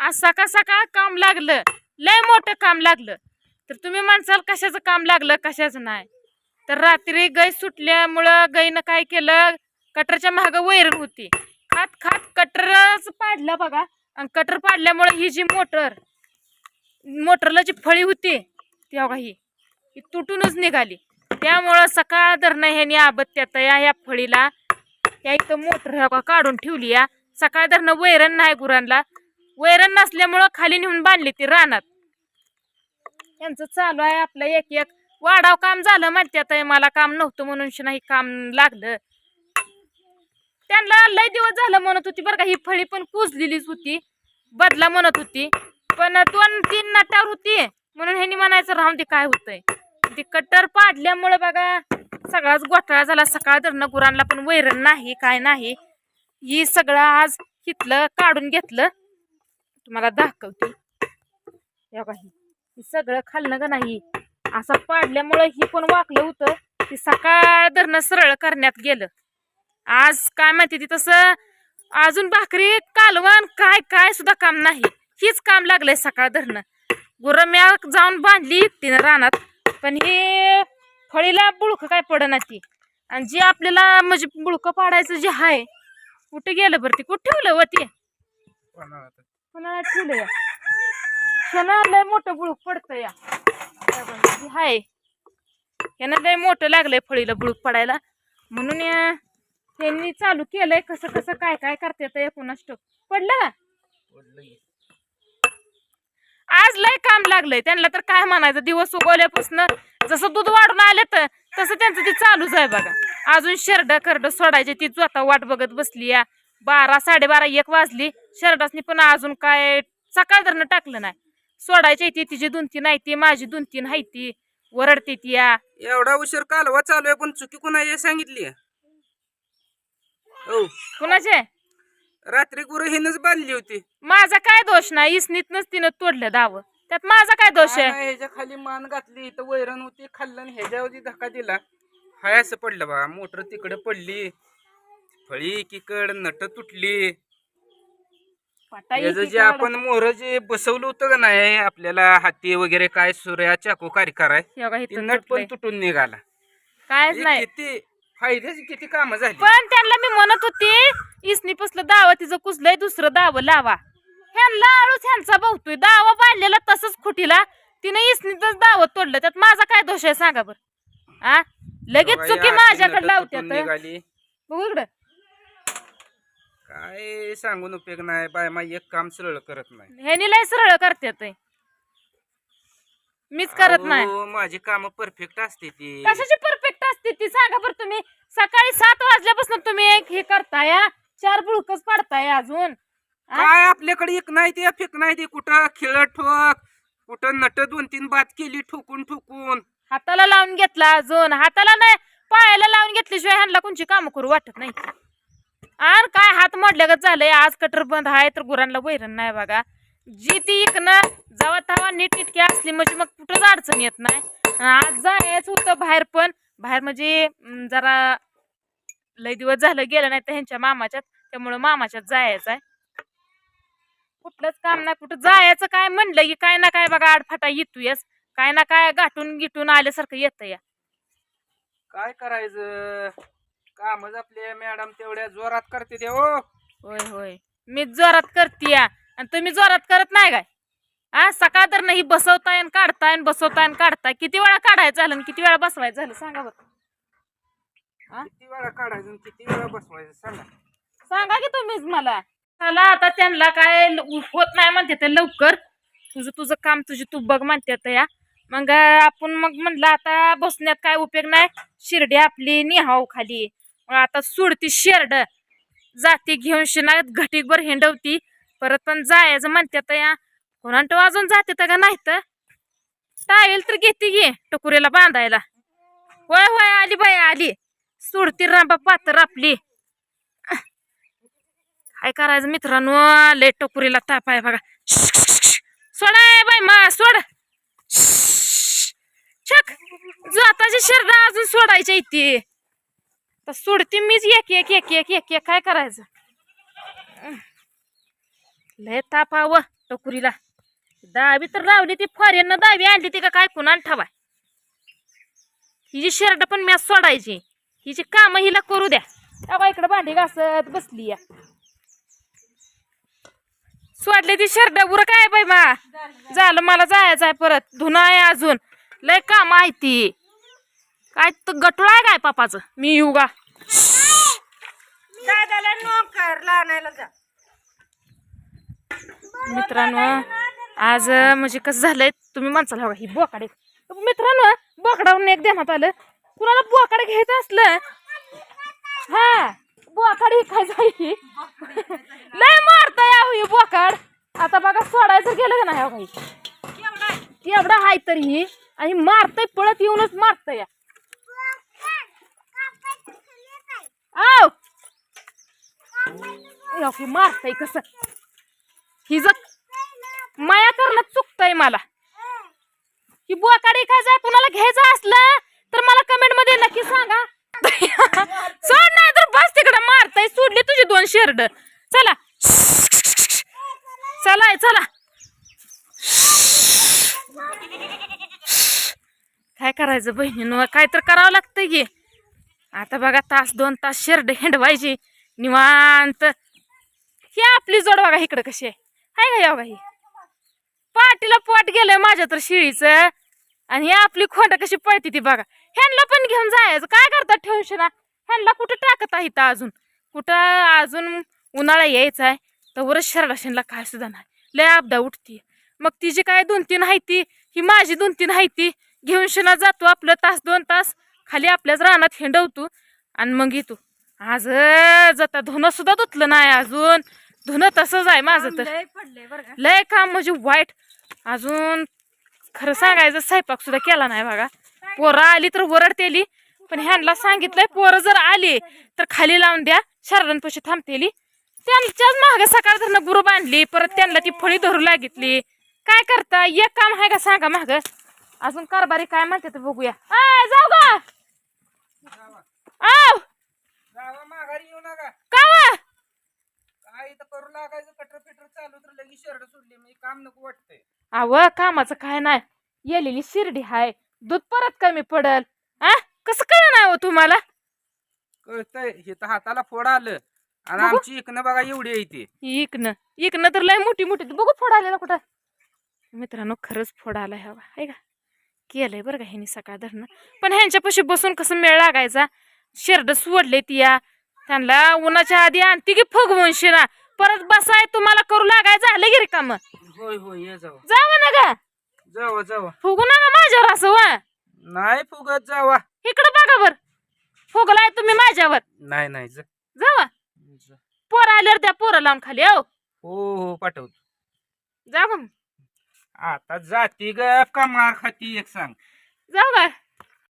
आज सकाळ सकाळ काम लागलं? लय मोठं काम लागलं. तर तुम्ही म्हणसाल कशाचं काम लागलं कशाचं नाही? तर रात्री गाय सुटल्यामुळं गायनं काय केलं? कटरच्या मागं वैरण होती. खात खात कटरच पाडलं बघा. आणि कटर पाडल्यामुळे ही जी मोटर मोटरला जी फळी होती ती बघा ही ही तुटूनच निघाली. त्यामुळं सकाळ धरणं ह्यानी आबत्त्यात या ह्या फळीला या इथं मोटर काढून ठेवली या. सकाळ धरणं वैरण नाही गुरांना. वैरण नसल्यामुळं खाली नेऊन बांधली ती रानात. यांचं चालू आहे आपलं एक एक. वाढाव काम झालं म्हणतात आता मला काम नव्हतं म्हणून नाही काम लागलं. त्यांना लय दिवस झालं म्हणत होती बरं का ही फळी पण कुजलेलीच होती बदला म्हणत होती. पण दोन तीन नटावर होती म्हणून ह्यानी म्हणायचं राहून ते काय होतंय? ते कट्टर पाडल्यामुळं बघा सगळाच घोटाळा झाला. सकाळ धरणं गुरांना पण वैरण नाही काय नाही. ही सगळं आज हिथलं काढून घेतलं. तुम्हाला दाखवते. या बघा ही सगळं खाल्लं का नाही? असं पाडल्यामुळं ही पण वाकलं होतं? ती सकाळ धरणं सरळ करण्यात गेलं. आज काय माहिती ती तसं अजून भाकरी कालवण काय काय सुद्धा काम नाही. हीच काम लागलंय सकाळ धरणं. गुरम्या जाऊन बांधली तिनं रानात. पण हे फळीला बुळकं काय पडना ती. आणि जे आपल्याला म्हणजे बुळकं पाडायचं जे आहे कुठे गेलं बरं ती? कुठे ठेवलं व ते? पुन्हा ठेवलं या. ह्यानं लय मोठं बुळूक पडतं या. हाय. ह्यानं लय मोठं लागलंय फळीला बुळूक पडायला. म्हणून या त्यांनी चालू केलंय कसं कसं काय काय करता एकूणच स्टोक पडलं का? आज लय काम लागलंय. त्यांना तर काय म्हणायचं दिवस उगवल्यापासून जसं दूध वाढून आलं तर तसं त्यांचं ते चालूच आहे बघा. अजून शेरड करड सोडायचे ती स्वतः वाट बघत बसली या. बारा साडेबारा एक वाजली. शेरडासनी पण अजून काय सकाळ धरणं टाकलं नाही. सोडायची ती तिची दोन तीन आहे ती माझी दोन तीन आहे ती. वरडते ती या. एवढा उशीर कालवा चालू आहे पण चुकी कुणा सांगितली? हो कुणाचे? रात्री गुरु हिनच बांधली होती. माझा काय दोष नाही इसनीतनच तिनं तोडलं दावं. त्यात माझा काय दोष आहे? ह्याच्या खाली मान घातली इथं वैरण होती खाल्लं आणि ह्याच्यावरती धक्का दिला. हाय असं पडलं बा मोटर तिकडे पडली. फळी एकीकड नट तुटली. याचं जे. आपण मोर जे बसवलं होतं का नाही आपल्याला हाती वगैरे काय सूर्या चाकू कार आहे बघा ती इथं नट. पण तुटून निघाला. कायच हे नाही. किती फायद्याची किती कामं झाली. पण त्यांना मी म्हणत होती इसनी पसलं दावा तिचं कुसलंय दुसरं दावं लावा. ह्यांना आळूच ह्यांचा बहुतोय दावा बांधलेला तसंच खुटीला. तिने इसनीतच दावं तोडलं त्यात माझा काय दोष आहे सांगा बरं. आ? लगेच चुकी माझ्याकडे लावत्यात. निघाली. बघू इकडं. काय सांगून उपयोग नाही. बाय मा एक काम सरळ करत नाही. ह्यानी लय सरळ करतात मीच करत नाही. अहो, माझी काम परफेक्ट असते ती. कशाची परफेक्ट असते ती? सांगा बरं तुम्ही. सकाळी सात वाजल्यापासून तुम्ही एक हे करताय हा? चार बुळकच पाडताय अजून. आ? काय आपल्याकडे एक नाही ते फेक नाही ते. कुठं खेळ ठोक कुठं नट दोन तीन बात केली ठोकून ठोकून. हाताला लावून घेतला अजून. हाताला नाही पायाला लावून घेतल्याशिवाय ह्यांना कोणची काम करू वाटत नाही आण काय हात मोडल्यागत झालंय? आज कटर बंद आहे तर गुरांना वैरण नाही बघा. जी ती इक ना जावा तवा नीट इटकी असली म्हणजे मग कुठंच अडचण येत नाही. आज जायचं होतं बाहेर पण बाहेर म्हणजे जरा लय दिवस झालं गेलं नाही तर ह्यांच्या मामाच्यात त्यामुळं मामाच्यात जायचं आहे कुठलंच काम नाही कुठं जायचं काय म्हणलं की काय ना काय बघा आडफाटा येतोयच. काय ना काय गाठून गिटून आल्यासारखं येतं या काय करायचं? कामच आपले मॅडम तेवढ्या जोरात करते ते हो. होय होय. मी जोरात करते आणि तुम्ही जोरात करत नाही काय? हा सकाळ तर नाही बसवताय आणि काढताय आणि बसवताय आणि काढताय. किती वेळा काढायचं झालं आणि किती वेळा बसवायचं झालं सांगा बरं. हा? किती वेळा काढायचं आणि किती वेळा बसवायचं सांगा. सांगा की तुम्हीच मला. चला आता त्यांना काय ल- होत नाही म्हणते ते लवकर. तुझं तुझं काम तुझी तू बघ म्हणते आता या. मग आपण मग म्हणलं आता बसण्यात काय उपयोग नाही. शिर्डी आपली निहाव खाली. आता सोडती शेरड. जाती घेऊन शिनात घटीकभर हिंडवती. परत पण जायचं म्हणते या. कोणांट वाजून जाते का नाही तर टावेल तर घेते घे टकुरीला बांधायला. होय होय आली बाई आली. सोडती रांबा पातर आपली. काय करायचं मित्रांनो? ले टोकुरीला ताप आहे बघा. सोडाय बाई मा सोड. छक. जाताची शर्ट अजून सोडायच्या इथे. तर सोडते मीच एक एक एक एक एक एक. काय करायचं? लय ताप आव टकुरीला. दावी तर लावली ती फॉरेन दावी आणली ती का काय कुणाला ठेवाय? हिची शर्ट पण मॅच सोडायची. हिची कामं हिला करू द्या. अबा इकडे भांडी घासत बसली या. सोडले ती शर्ट बुरं काय बाई मा? झालं मला जायचं आहे परत. धुणं आहे अजून. लय काम आहे ती. काय तर गटुळा आहे काय पापाचं? मी येऊ गा दादाला जा. मित्रांनो आज म्हणजे कसं झालंय तुम्ही माणसाला बघा ही बोकाडे. मित्रांनो बोकडावरून एक देण्यात आलं. कुणाला बोकाड घ्यायचं असलं? हा बोकाड ही काय जाई लय मारता यावं ही बोकाड. आता बघा सोडायचं गेलं का नाही अहो काही एवढा हाय तरी ही. आणि मारतय पळत येऊनच मारतय. या आव अहो, ही मारतय कसं? ही जग माया करणं चुकतंय मला. ही बोकाडी काय जाय कुणाला घ्यायचं असलं तर मला कमेंटमध्ये नक्की सांगा. सोड नाही तर बस तिकडे मारताय सोडली तुझी दोन शेरड. चला. चला चला. काय करायचं बहिणीनं? काय तर करावं लागतंय की. आता बघा तास दोन तास शेरड हिंडवायची. निवांत. ही आपली जोड बघा इकडं कशी आहे. हाय का या बघा ही? पाटीला पोट गेलंय माझ्या तर शिळीचं. आणि ही आपली खोंड कशी पळती ती बघा. ह्यांना पण घेऊन जायचं. काय करतात ठेवून ना ह्यांना कुठं टाकत आहे तर अजून? कुठं अजून उन्हाळा यायचा आहे? तर वरच शरडाशनला काय सुद्धा नाही. लय आपदा उठती मग तिची काय दोन तीन आहे ती ही माझी दोन तीन आहे ती घेऊन शिना जातो आपलं तास दोन तास. खाली आपल्याच रानात हिंडवतो. आणि मग येतो. आज जाता धुणं सुद्धा धुतलं नाही अजून. धुणं तसंच आहे माझं तर. लय पडले बरं का. लय काम म्हणजे वाईट. अजून खरं सांगायचं स्वयंपाक सुद्धा केला नाही बघा. पोरं आली तर वरडतेली पण ह्यांना सांगितलंय पोरं जर आली तर खाली लावून द्या शरणांपाशी थांबतेली. त्यांच्याच माग सकाळ धरणं गुरु बांधली परत त्यांना ती फळी धरू लागितली. काय करता एक काम आहे का सांगा माग? अजून कारभारी काय म्हणते ते बघूया. आय, जाऊ का आव! जावा माघारी येऊ नका. का वा? काय इथं करू लागायचं? कटर पिटर चालू तर लगेच शर्ट सोडली. मी काम नको वाटतंय. अव कामाचं काय नाही. येलेली शिर्डी हाय. दूध परत कमी पडल. आ? कसं काय नाही हो तुम्हाला? कळतंय. हे तर हाताला फोड आलं. आणि बघू. आमची इकनं बघा एवढी आहे ती. इकनं इकनं तर लय मोठी मोठी बघू फोड आलेला कुठं? मित्रांनो खरंच फोड आला हवा. आहे का? केलंय बरं का ह्यानी सकाळ धरणं. पण ह्यांच्यापाशी बसून कसं मेळ लागायचा? शेरड सोडले ती या त्यांना उन्हाच्या आधी आणती की फगवून शिना परत बसाय तुम्हाला करू लागाय झालं गिरी काम? होय होय ये जावा. जावं ना गा. जावा जावा. फुगू नका माझ्यावर असं वा. नाही फुगत जावा. इकडं बघा बर. फुगलाय तुम्ही माझ्यावर. नाही नाही जा. जावा. जा. पोरं आल्यावर त्या पोरं लावून खाली हो. हो हो पाठवतो. जाऊ का आता जाती ग का मार खाती एक सांग. जाऊ का